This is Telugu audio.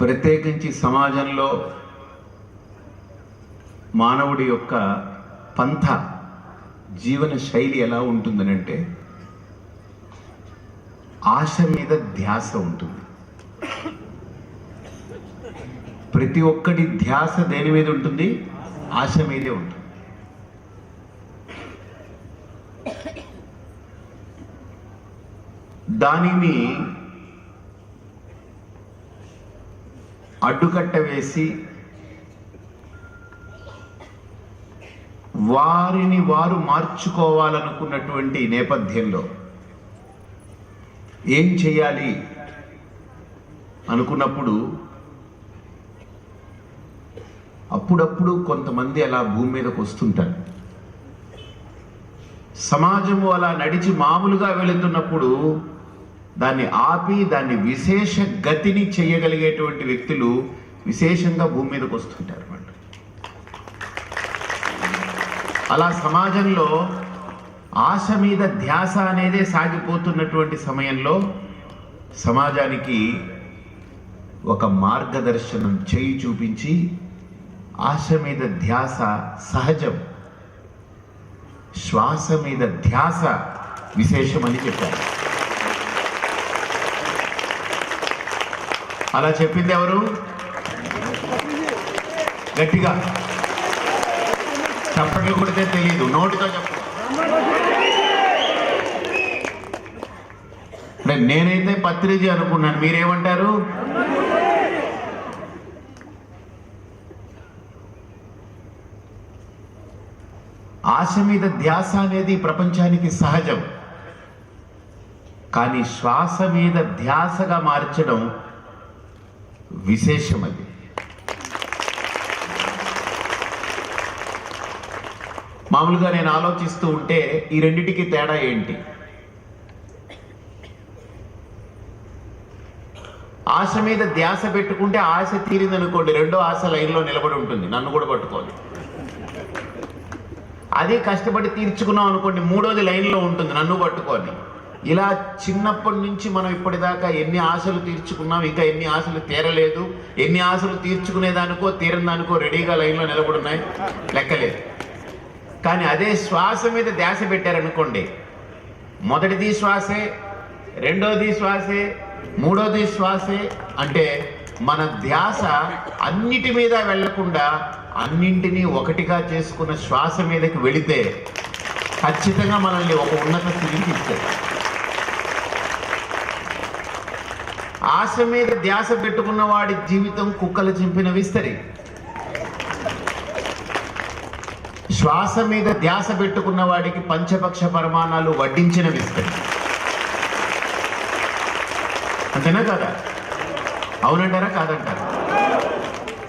ప్రత్యేకించి సమాజంలో మానవుడి యొక్క పంథ జీవన శైలి ఎలా ఉంటుందనంటే ఆశ మీద ధ్యాస ఉంటుంది. ప్రతి ఒక్కటి ధ్యాస దేని మీద ఉంటుంది? ఆశ మీదే ఉంటుంది. దానిని అడ్డుకట్ట వేసి వారిని వారు మార్చుకోవాలనుకున్నటువంటి నేపథ్యంలో ఏం చేయాలి అనుకున్నప్పుడు అప్పుడప్పుడు కొంతమంది అలా భూమి మీదకు వస్తుంటారు. సమాజము అలా నడిచి మామూలుగా వెళుతున్నప్పుడు దాన్ని ఆపి దాన్ని విశేష గతిని చేయగలిగేటువంటి వ్యక్తులు విశేషంగా భూమి మీదకి వస్తుంటారు అన్నమాట. అలా సమాజంలో ఆశ మీద ధ్యాస అనేదే సాగిపోతున్నటువంటి సమయంలో సమాజానికి ఒక మార్గదర్శనం చేయి చూపించి ఆశ మీద ధ్యాస సహజం శ్వాస మీద ధ్యాస విశేషమని చెప్పారు. అలా చెప్పింది ఎవరు? గట్టిగా. చప్పట్లు కొడితే తెలియదు నోటితో చెప్ప. నేనైతే పత్రిజీ అనుకున్నాను. మీరేమంటారు? ఆశ మీద ధ్యాస అనేది ప్రపంచానికి సహజం. కానీ శ్వాస మీద ధ్యాసగా మార్చడం విశేషం అది మామూలుగా నేను ఆలోచిస్తూ ఉంటే ఈ రెండిటికి తేడా ఏంటి ఆశ మీద ధ్యాస పెట్టుకుంటే ఆశ తీరింది అనుకోండి రెండో ఆశ లైన్లో నిలబడి ఉంటుంది నన్ను కూడా పట్టుకోవాలి అదే కష్టపడి తీర్చుకున్నాం అనుకోండి మూడోది లైన్లో ఉంటుంది నన్ను పట్టుకోండి ఇలా చిన్నప్పటి నుంచి మనం ఇప్పటిదాకా ఎన్ని ఆశలు తీర్చుకున్నాం ఇంకా ఎన్ని ఆశలు తీరలేదు ఎన్ని ఆశలు తీర్చుకునేదానికో తీరదానికో రెడీగా లైన్లో నిలబడున్నాయి? లెక్కలేదు. కానీ అదే శ్వాస మీద ధ్యాస పెట్టారనుకోండి. మొదటిది శ్వాసే రెండోది శ్వాసే మూడోది శ్వాసే అంటే మన ధ్యాస అన్నిటి మీద వెళ్ళకుండా అన్నింటినీ ఒకటిగా చేసుకున్న శ్వాస మీదకి వెళితే ఖచ్చితంగా మనల్ని ఒక ఉన్నత స్థితికి ఇస్తుంది ఆశ మీద ధ్యాస పెట్టుకున్న వాడి జీవితం కుక్కలు చింపిన విస్తరి శ్వాస మీద ధ్యాస పెట్టుకున్న వాడికి పంచపక్ష పరమాణాలు వడ్డించిన విస్తరి అంతేనా కదా? అవునంటారా కాదంటారా?